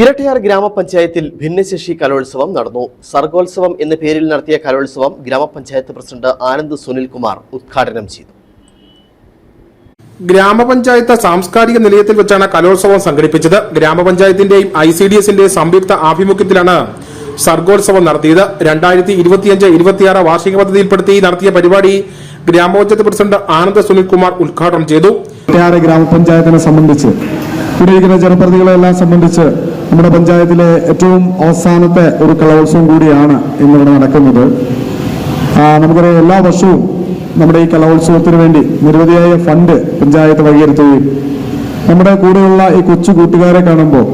ഇരട്ടയാർ ഗ്രാമപഞ്ചായത്തിൽ ഭിന്നശേഷി കലോത്സവം നടന്നു. സർഗോത്സവം എന്ന പേരിൽ നടത്തിയ കലോത്സവം ഗ്രാമപഞ്ചായത്ത് പ്രസിഡന്റ് ആനന്ദ് സുനിൽകുമാർ ഉദ്ഘാടനം ചെയ്തു. ഗ്രാമപഞ്ചായത്ത് സാംസ്കാരിക നിലയത്തിൽ വെച്ചാണ് കലോത്സവം സംഘടിപ്പിച്ചത്. ഗ്രാമപഞ്ചായത്തിന്റെയും ഐ സി ഡി എസിന്റെയും സംയുക്ത ആഭിമുഖ്യത്തിലാണ് സർഗോത്സവം നടത്തിയത്. രണ്ടായിരത്തി ഇരുപത്തിയഞ്ച് ഇരുപത്തിയാറ് വാർഷിക പദ്ധതിയിൽപ്പെടുത്തി നടത്തിയ പരിപാടി ഗ്രാമപഞ്ചായത്ത് പ്രസിഡന്റ് ആനന്ദ് സുനിൽകുമാർ ഉദ്ഘാടനം ചെയ്തു. ഗ്രാമപഞ്ചായത്തിനെ സംബന്ധിച്ച് ജനപ്രതികളെല്ലാം സംബന്ധിച്ച് നമ്മുടെ പഞ്ചായത്തിലെ ഏറ്റവും അവസാനത്തെ ഒരു കലോത്സവം കൂടിയാണ് ഇന്നിവിടെ നടക്കുന്നത്. നമുക്കറിയാം എല്ലാ വർഷവും നമ്മുടെ ഈ കലോത്സവത്തിന് വേണ്ടി നിരവധിയായ ഫണ്ട് പഞ്ചായത്ത് വഴിയെടുത്തുകയും നമ്മുടെ കൂടെയുള്ള ഈ കൊച്ചു കൂട്ടുകാരെ കാണുമ്പോൾ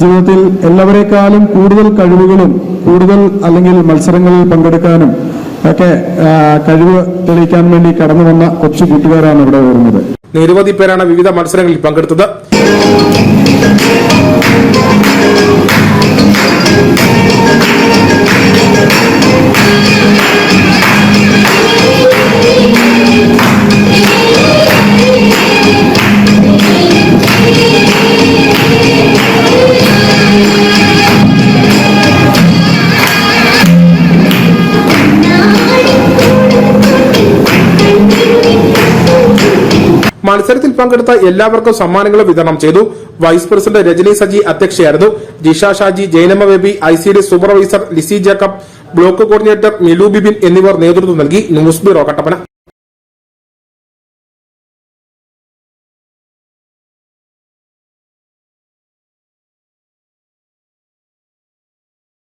ജീവിതത്തിൽ എല്ലാവരെക്കാളും കൂടുതൽ കഴിവുകളും കൂടുതൽ അല്ലെങ്കിൽ മത്സരങ്ങളിൽ പങ്കെടുക്കാനും ഒക്കെ കഴിവ് തെളിയിക്കാൻ വേണ്ടി കടന്നു വന്ന കൊച്ചു കൂട്ടുകാരാണ് ഇവിടെ വരുന്നത്. നിരവധി പേരാണ് വിവിധ മത്സരങ്ങളിൽ പങ്കെടുത്തത്. മത്സരത്തിൽ പങ്കെടുത്ത എല്ലാവർക്കും സമ്മാനങ്ങൾ വിതരണം ചെയ്തു. Vice president Rajani Saji അധ്യക്ഷയായിരുന്നു. Jisha Shaji Jainamma Baby I C D supervisor Lissy Jacob block coordinator Nilu Bibin എന്നിവർ നേതൃത്വം നൽകി. News bureau Kattappana.